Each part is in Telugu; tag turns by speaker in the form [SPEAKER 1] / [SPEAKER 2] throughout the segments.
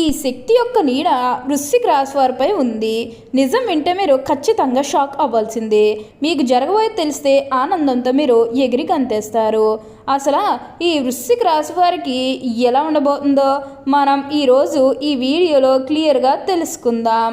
[SPEAKER 1] ఈ శక్తి యొక్క నీడ వృశ్చిక రాశి వారిపై ఉంది. నిజం వింటే మీరు ఖచ్చితంగా షాక్ అవ్వాల్సిందే. మీకు జరగబోయే తెలిస్తే ఆనందంతో మీరు ఎగిరి గంతేస్తారు. అసలు ఈ వృశ్చిక రాశి వారికి ఎలా ఉండబోతుందో మనం ఈరోజు ఈ వీడియోలో క్లియర్గా తెలుసుకుందాం.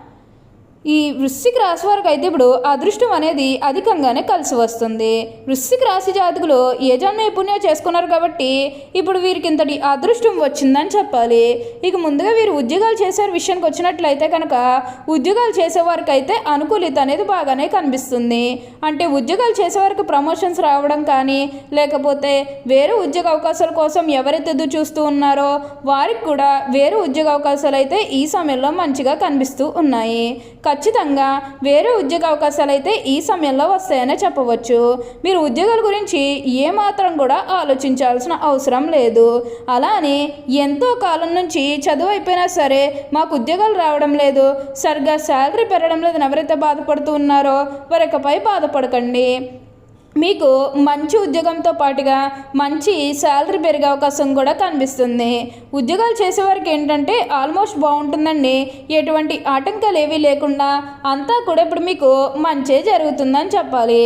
[SPEAKER 1] ఈ వృశ్చిక రాశి వారికి అయితే ఇప్పుడు అదృష్టం అనేది అధికంగానే కలిసి వస్తుంది. వృశ్చిక రాశి జాతకులు ఏ జన్మ పుణ్యం చేసుకున్నారు కాబట్టి ఇప్పుడు వీరికి ఇంతటి అదృష్టం వచ్చిందని చెప్పాలి. ఇక ముందుగా వీరు ఉద్యోగాలు చేసే విషయానికి వచ్చినట్లయితే కనుక ఉద్యోగాలు చేసేవారికి అయితే అనుకూలిత అనేది బాగానే కనిపిస్తుంది. అంటే ఉద్యోగాలు చేసేవారికి ప్రమోషన్స్ రావడం కానీ లేకపోతే వేరే ఉద్యోగ అవకాశాల కోసం ఎవరైతే ఎదురు చూస్తూ ఉన్నారో వారికి కూడా వేరే ఉద్యోగ అవకాశాలు అయితే ఈ సమయంలో మంచిగా కనిపిస్తూ ఉన్నాయి. ఖచ్చితంగా వేరే ఉద్యోగ అవకాశాలు అయితే ఈ సమయంలో వస్తాయనే చెప్పవచ్చు. మీరు ఉద్యోగాల గురించి ఏమాత్రం కూడా ఆలోచించాల్సిన అవసరం లేదు. అలానే ఎంతో కాలం నుంచి చదువు అయిపోయినా సరే మాకు ఉద్యోగాలు రావడం లేదు. సరిగ్గా శాలరీ పెరగడం లేదని ఎవరైతే బాధపడుతూ ఉన్నారో వారికపై బాధపడకండి. మీకు మంచి ఉద్యోగంతో పాటుగా మంచి శాలరీ పెరిగే అవకాశం కూడా కనిపిస్తుంది. ఉద్యోగాలు చేసేవారికి ఏంటంటే ఆల్మోస్ట్ బాగుంటుందండి. ఎటువంటి ఆటంకాలు ఏవీ లేకుండా అంతా కూడా ఇప్పుడు మీకు మంచే జరుగుతుందని చెప్పాలి.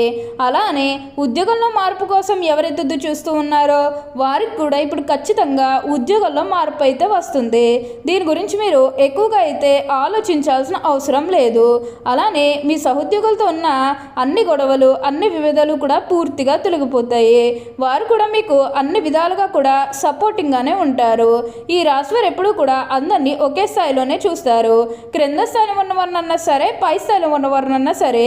[SPEAKER 1] అలానే ఉద్యోగంలో మార్పు కోసం ఎవరైతే చూస్తూ ఉన్నారో వారికి కూడా ఇప్పుడు ఖచ్చితంగా ఉద్యోగంలో మార్పు అయితే వస్తుంది. దీని గురించి మీరు ఎక్కువగా అయితే ఆలోచించాల్సిన అవసరం లేదు. అలానే మీ సహోద్యోగులతో ఉన్న అన్ని గొడవలు అన్ని వివిధాలు కూడా పూర్తిగా తొలగిపోతాయి. వారు కూడా మీకు అన్ని విధాలుగా కూడా సపోర్టింగ్గానే ఉంటారు. ఈ రాశివారు ఎప్పుడూ కూడా అందరినీ ఒకే స్థాయిలోనే చూస్తారు. క్రింద స్థాయిలో ఉన్నవారినన్నా సరే పై స్థాయిలో ఉన్నవారినన్నా సరే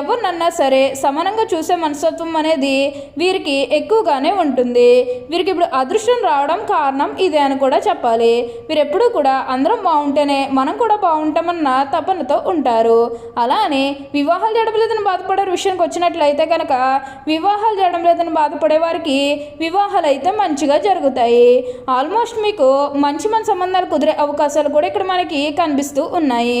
[SPEAKER 1] ఎవరినన్నా సరే సమానంగా చూసే మనస్తత్వం అనేది వీరికి ఎక్కువగానే ఉంటుంది. వీరికి ఇప్పుడు అదృష్టం రావడం కారణం ఇదే అని కూడా చెప్పాలి. వీరు ఎప్పుడూ కూడా అందరం బాగుంటేనే మనం కూడా బాగుంటామన్న తపనతో ఉంటారు. అలానే వివాహాలు జడపలేదని బాధపడే విషయానికి వచ్చినట్లయితే కనుక వివాహాలు జరగడం లేదని బాధపడే వారికి వివాహాలు అయితే మంచిగా జరుగుతాయి. ఆల్మోస్ట్ మీకు మంచి మంచి సంబంధాలు కుదిరే అవకాశాలు కూడా ఇక్కడ మనకి కనిపిస్తూ ఉన్నాయి.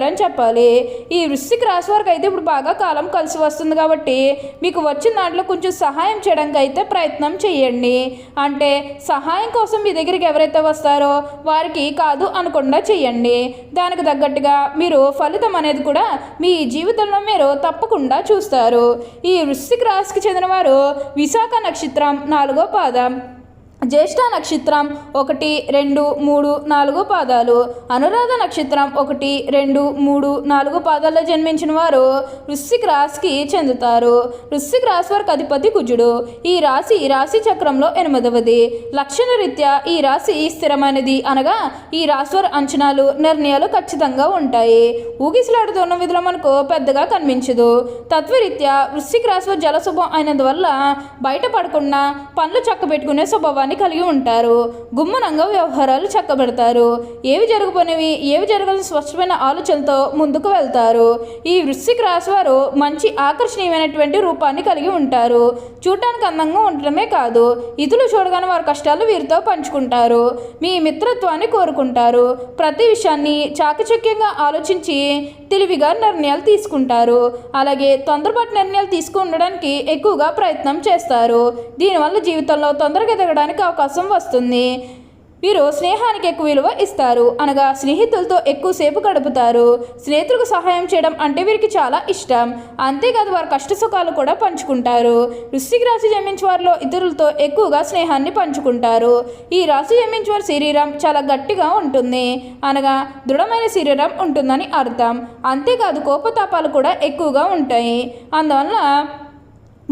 [SPEAKER 1] అని చెప్పాలి. ఈ వృశ్చిక రాశి వారికి అయితే ఇప్పుడు బాగా కాలం కలిసి వస్తుంది కాబట్టి మీకు వచ్చిన దాంట్లో కొంచెం సహాయం చేయడానికి అయితే ప్రయత్నం చేయండి. అంటే సహాయం కోసం మీ దగ్గరికి ఎవరైతే వస్తారో వారికి కాదు అనకుండా చేయండి. దానికి తగ్గట్టుగా మీరు ఫలితం అనేది కూడా మీ జీవితంలో మీరు తప్పకుండా చూస్తారు. ఈ వృశ్చిక రాశికి చెందినవారు విశాఖ నక్షత్రం నాలుగో పాదం. జ్యేష్ఠ నక్షత్రం ఒకటి రెండు మూడు నాలుగు పాదాలు. అనురాధ నక్షత్రం ఒకటి రెండు మూడు నాలుగు పాదాల్లో జన్మించిన వారు వృశ్చిక రాశికి చెందుతారు. వృశ్చిక రాశి వారికి అధిపతి కుజుడు. ఈ రాశి రాశి చక్రంలో ఎనిమిదవది. లక్షణరీత్యా ఈ రాశి స్థిరమైనది అనగా ఈ రాశి వారి అంచనాలు నిర్ణయాలు ఖచ్చితంగా ఉంటాయి. ఊగిసలాడుతున్న విధులు మనకు పెద్దగా కనిపించదు. తత్వరీత్యా వృశ్చిక రాశి వారి జలశుభం అయినందువల్ల బయటపడకుండా పనులు చక్కబెట్టుకునే స్వభావాన్ని అనుభవాన్ని కలిగి ఉంటారు. గుమ్మనంగా వ్యవహారాలు చక్కబెడతారు. ఏవి జరగబోనివి? ఏవి జరగని స్పష్టమైన ఆలోచనతో ముందుకు వెళ్తారు. ఈ వృశ్చిక రాశి వారు మంచి ఆకర్షణీయమైనటువంటి రూపాన్ని కలిగి ఉంటారు. చూడటానికి అందంగా ఉండటమే కాదు ఇతరులు చూడగానే వారి కష్టాలు వీరితో పంచుకుంటారు. మీ మిత్రత్వాన్ని కోరుకుంటారు. ప్రతి విషయాన్ని చాకచక్యంగా ఆలోచించి తెలివిగా నిర్ణయాలు తీసుకుంటారు. అలాగే తొందరపాటు నిర్ణయాలు తీసుకుండడానికి ఎక్కువగా ప్రయత్నం చేస్తారు. దీనివల్ల జీవితంలో తొందరగా ఎదగడానికి అవకాశం వస్తుంది. వీరు స్నేహానికి ఎక్కువ విలువ ఇస్తారు. అనగా స్నేహితులతో ఎక్కువసేపు గడుపుతారు. స్నేహితులకు సహాయం చేయడం అంటే వీరికి చాలా ఇష్టం. అంతేకాదు వారి కష్ట సుఖాలు కూడా పంచుకుంటారు. వృశ్చిక రాశి జన్మించే వారిలో ఇతరులతో ఎక్కువగా స్నేహాన్ని పంచుకుంటారు. ఈ రాశి జన్మించే వారి శరీరం చాలా గట్టిగా ఉంటుంది. అనగా దృఢమైన శరీరం ఉంటుందని అర్థం. అంతేకాదు కోపతాపాలు కూడా ఎక్కువగా ఉంటాయి. అందువల్ల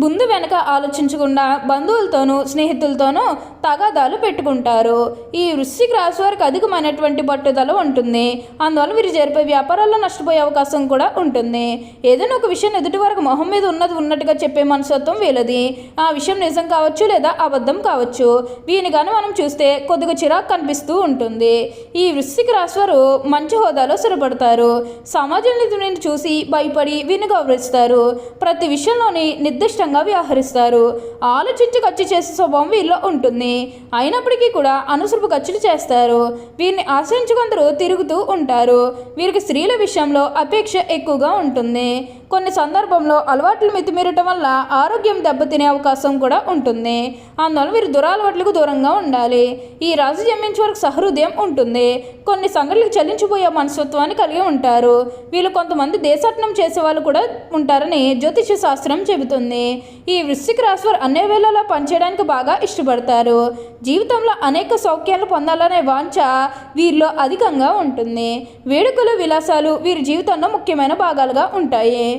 [SPEAKER 1] ముందు వెనక ఆలోచించకుండా బంధువులతోనూ స్నేహితులతోనూ తగాదాలు పెట్టుకుంటారు. ఈ వృశ్చిక రాశి వారికి అధికమైనటువంటి పట్టుదల ఉంటుంది. అందువల్ల వీరు జరిపే వ్యాపారాల్లో నష్టపోయే అవకాశం కూడా ఉంటుంది. ఏదైనా ఒక విషయం ఎదుటి వరకు మొహం మీద ఉన్నది ఉన్నట్టుగా చెప్పే మనస్తత్వం వీలది ఆ విషయం నిజం కావచ్చు లేదా అబద్ధం కావచ్చు. వీని కానీ మనం చూస్తే కొద్దిగా చిరాకు కనిపిస్తూ ఉంటుంది. ఈ వృశ్చిక రాశి వారు మంచి హోదాలో స్థిరపడతారు. సమాజం చూసి భయపడి వీరిని గౌరవిస్తారు ప్రతి విషయంలోని నిర్దిష్టంగా వ్యవహరిస్తారు. ఆలోచించి ఖర్చు చేసే స్వభావం వీరిలో ఉంటుంది. అయినప్పటికీ కూడా అనుసరపు ఖర్చులు చేస్తారు. వీరిని ఆశ్రయించి కొందరు తిరుగుతూ ఉంటారు. వీరికి స్త్రీల విషయంలో అపేక్ష ఎక్కువగా ఉంటుంది. కొన్ని సందర్భంలో అలవాట్లు మితిమీరటం వల్ల ఆరోగ్యం దెబ్బతినే అవకాశం కూడా ఉంటుంది. అందువల్ల వీరు దురాలవాట్లకు దూరంగా ఉండాలి. ఈ రాజు జన్మించే వరకు సహృదయం ఉంటుంది. కొన్ని సంఘటనలకు చలించిపోయే మనస్తత్వాన్ని కలిగి ఉంటారు. వీళ్ళు కొంతమంది దేశాటనం చేసే వాళ్ళు కూడా ఉంటారని జ్యోతిష శాస్త్రం చెబుతుంది. ఈ వృశ్చిక రాశి వారు అన్ని వేళలా పనిచేయడానికి బాగా ఇష్టపడతారు. జీవితంలో అనేక సౌఖ్యాలు పొందాలనే వాంఛ వీరిలో అధికంగా ఉంటుంది. వేడుకలు విలాసాలు వీరి జీవితంలో ముఖ్యమైన భాగాలుగా ఉంటాయి.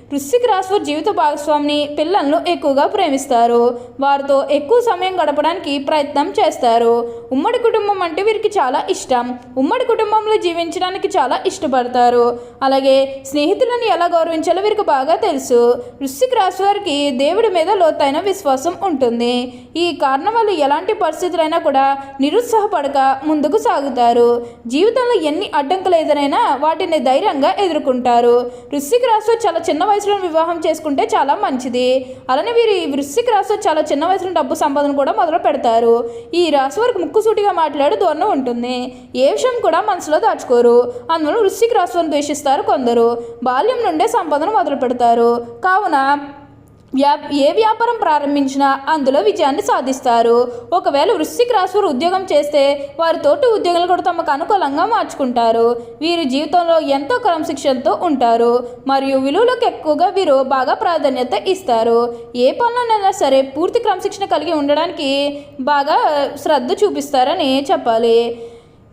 [SPEAKER 1] వృశ్చిక రాశి వారి జీవిత భాగస్వామిని పిల్లలను ఎక్కువగా ప్రేమిస్తారు. వారితో ఎక్కువ సమయం గడపడానికి ప్రయత్నం చేస్తారు. ఉమ్మడి కుటుంబం అంటే వీరికి చాలా ఇష్టం. ఉమ్మడి కుటుంబంలో జీవించడానికి చాలా ఇష్టపడతారు. అలాగే స్నేహితులను ఎలా గౌరవించాలో వీరికి బాగా తెలుసు. వృశ్చిక రాశి వారికి దేవుడి మీద లోతైన విశ్వాసం ఉంటుంది. ఈ కారణం వల్ల ఎలాంటి పరిస్థితులైనా కూడా నిరుత్సాహపడక ముందుకు సాగుతారు. జీవితంలో ఎన్ని అడ్డంకులు ఎదురైనా వాటిని ధైర్యంగా ఎదుర్కొంటారు. వృశ్చిక రాశి చాలా చిన్న వయసు వయసులో వివాహం చేసుకుంటే చాలా మంచిది. అలానే వీరి వృశ్చిక రాశి చాలా చిన్న వయసులో డబ్బు సంపాదన కూడా మొదలు పెడతారు. ఈ రాశి వారికి ముక్కుసూటిగా మాట్లాడే ధోరణి ఉంటుంది. ఏ విషయం కూడా మనసులో దాచుకోరు. అందువల్ల వృశ్చిక రాశి వారిని ద్వేషిస్తారు కొందరు. బాల్యం నుండే సంపాదన మొదలు పెడతారు. కావున వ్యా ఏ వ్యాపారం ప్రారంభించినా అందులో విజయాన్ని సాధిస్తారు. ఒకవేళ వృశ్చిక రాశి వారు ఉద్యోగం చేస్తే వారి తోటి ఉద్యోగులు కూడా తమకు అనుకూలంగా మార్చుకుంటారు. వీరి జీవితంలో ఎంతో క్రమశిక్షణతో ఉంటారు. మరియు విలువలకు ఎక్కువగా వీరు బాగా ప్రాధాన్యత ఇస్తారు. ఏ పనులనైనా సరే పూర్తి క్రమశిక్షణ కలిగి ఉండడానికి బాగా శ్రద్ధ చూపిస్తారని చెప్పాలి.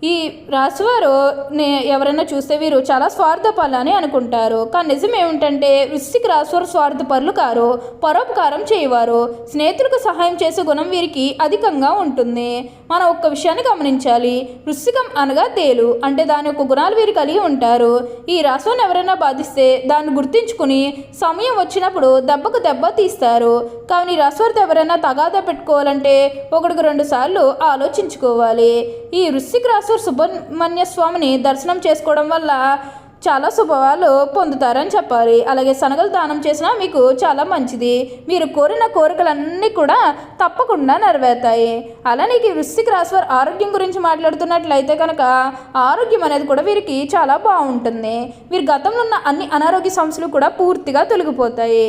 [SPEAKER 1] ఈ రాశివారు నే ఎవరైనా చూస్తే వీరు చాలా స్వార్థపరులు అని అనుకుంటారు. కానీ నిజం ఏమిటంటే వృశ్చిక రాశివారు స్వార్థపరులు కారు పరోపకారం చేయవారు. స్నేహితులకు సహాయం చేసే గుణం వీరికి అధికంగా ఉంటుంది. మనం ఒక్క విషయాన్ని గమనించాలి. వృశ్చికం అనగా తేలు అంటే దాని యొక్క గుణాలు వీరు కలిగి ఉంటారు. ఈ రాశిని ఎవరైనా బాధిస్తే దాన్ని గుర్తించుకుని సమయం వచ్చినప్పుడు దెబ్బకు దెబ్బ తీస్తారు. కానీ ఈ రాశివారితో ఎవరైనా తగాదా పెట్టుకోవాలంటే ఒకటికి రెండు సార్లు ఆలోచించుకోవాలి. ఈ వృశ్చిక రాశి సుబ్రహ్మణ్య స్వామిని దర్శనం చేసుకోవడం వల్ల చాలా శుభవాలు పొందుతారని చెప్పాలి. అలాగే శనగలు దానం చేసినా మీకు చాలా మంచిది. మీరు కోరిన కోరికలన్నీ కూడా తప్పకుండా నెరవేరుతాయి. అలానే ఈ వృశ్చిక రాశి వారి ఆరోగ్యం గురించి మాట్లాడుతున్నట్లయితే కనుక ఆరోగ్యం అనేది కూడా వీరికి చాలా బాగుంటుంది. వీరి గతంలో ఉన్న అన్ని అనారోగ్య సమస్యలు కూడా పూర్తిగా తొలగిపోతాయి.